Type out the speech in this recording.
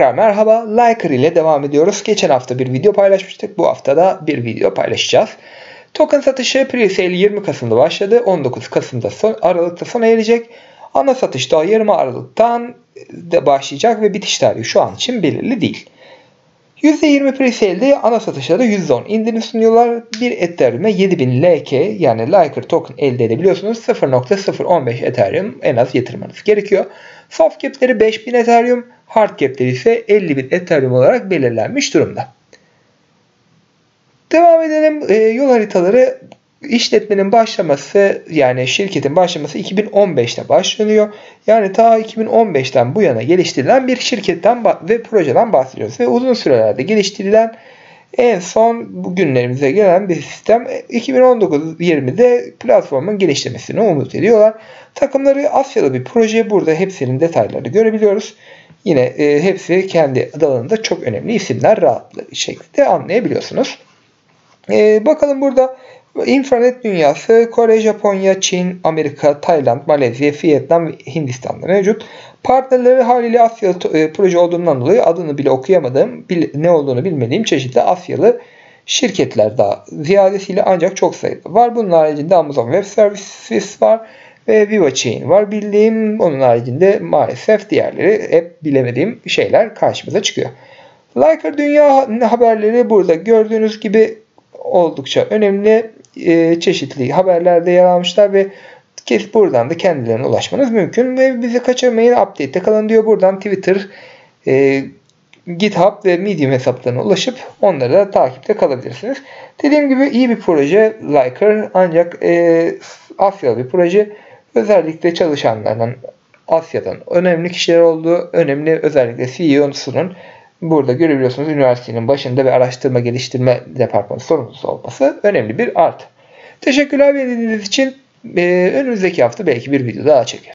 Tekrar merhaba. Liker ile devam ediyoruz. Geçen hafta bir video paylaşmıştık. Bu hafta da bir video paylaşacağız. Token satışı pre-sale 20 Kasım'da başladı. 19 Kasım'da son, Aralık'ta sona erecek. Ana satış da 20 Aralık'tan de başlayacak ve bitiş tarihi şu an için belirli değil. %20 pre-sale'de ana satışlarda %10 indirim sunuyorlar. Bir Ethereum'e 7000 LK yani Liker token elde edebiliyorsunuz. 0.015 Ethereum en az yatırmanız gerekiyor. Soft cap'leri 5000 Ethereum, hard cap'leri ise 50.000 Ethereum olarak belirlenmiş durumda. Devam edelim. E, yol haritaları işletmenin başlaması yani şirketin başlaması 2015'te başlanıyor. Yani ta 2015'ten bu yana geliştirilen bir şirketten ve projeden bahsediyoruz. Ve uzun sürelerde geliştirilen en son bugünlerimize gelen bir sistem 2019-20'de platformun geliştirmesini umut ediyorlar. Takımları Asyalı bir proje. Burada hepsinin detaylarını görebiliyoruz. Yine e, hepsi kendi alanında çok önemli isimler rahatlı şekilde anlayabiliyorsunuz. E, bakalım burada İnternet dünyası Kore, Japonya, Çin, Amerika, Tayland, Malezya, Vietnam ve Hindistan'da mevcut. Partnerleri haliyle Asyalı e, proje olduğundan dolayı adını bile okuyamadığım, ne olduğunu bilmediğim çeşitli Asyalı şirketler daha ziyadesiyle ancak çok sayıda var. Bunun haricinde Amazon Web Services var ve Viva Chain var bildiğim. Onun haricinde maalesef diğerleri hep bilemediğim şeyler karşımıza çıkıyor. Liker Dünya haberleri burada gördüğünüz gibi oldukça önemli e, çeşitli haberlerde yer almışlar ve buradan da kendilerine ulaşmanız mümkün ve bizi kaçırmayın update'te kalın diyor. Buradan Twitter, e, GitHub ve Medium hesaplarına ulaşıp onları da takipte kalabilirsiniz. Dediğim gibi iyi bir proje Liker ancak e, Asyalı bir proje. Özellikle çalışanlardan Asya'dan önemli kişiler olduğu, önemli özellikle CEO'sunun burada görebiliyorsunuz üniversitenin başında ve araştırma geliştirme departmanı sorumlusu olması önemli bir art. Teşekkürler dinlediğiniz için. Önümüzdeki hafta belki bir video daha çeker.